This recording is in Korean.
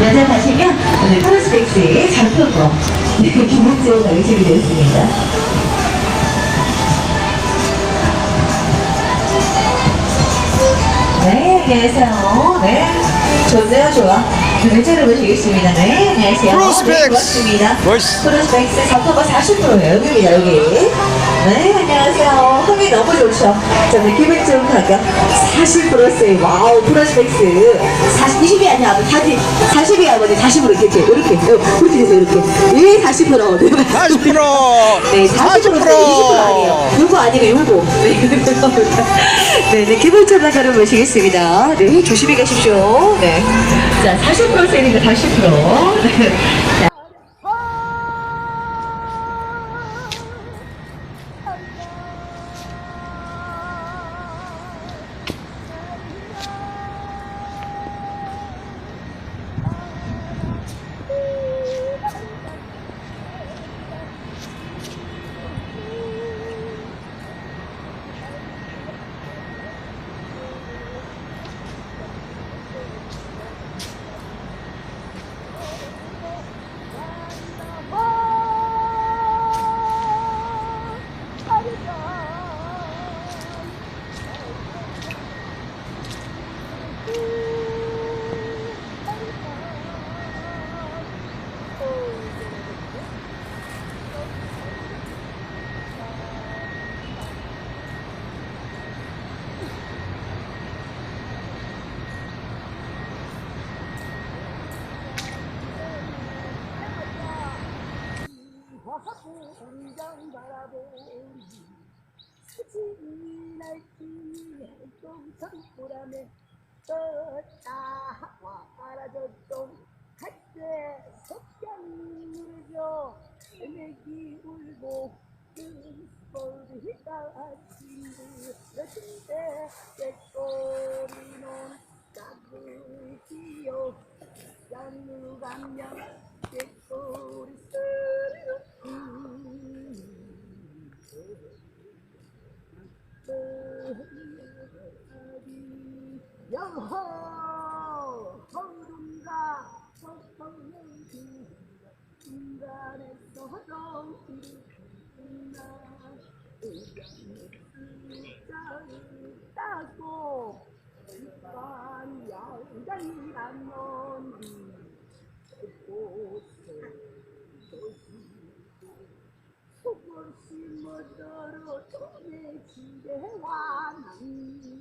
여자 가시면 오늘 프로스펙스의 장표고 네, 김국재가 의식이 되었습니다. 네, 안녕하세요. 네. 좋네요, 좋아. 왼쪽으로 보시겠습니다. 네, 안녕하세요. 프로스펙스. 네, 고맙습니다. 멋있- 프로스펙스 점포가 40%예요. 여기입니다, 여기. 네, 안녕하세요. 흥이 너무 좋죠. 자, 우리 기분 좋은 가격 40%세요. 와우, 프로스펙스. 40, 20이 아니야. 40, 40이 아버지 40으로 이렇게, 이렇게. 어, 그렇게 돼서 이렇게. 예, 40%. 네, 40%! 네, 40%, 20% 아니에요. 아니고 요거. 네, 네, 좋은 가격 모시겠습니다. 네, 조심히 가십시오. 네. 자, 40% 세니까 40%. 네. 자, 공장 바라보니 사진이 날뛰네 동천보람에 떴다와 알아졌던 갈대 석양물죠. 애매기 울고 뜬소리 따진들 여친데 깨꼬리는 까불기요 양누감냥 깨꼬리 소리는 여호 허름가 허허는 인간에서 정신나 숫자를 따고 일반 양장이란 놈이 곳에 속을 심어들어 돈의 집에 와는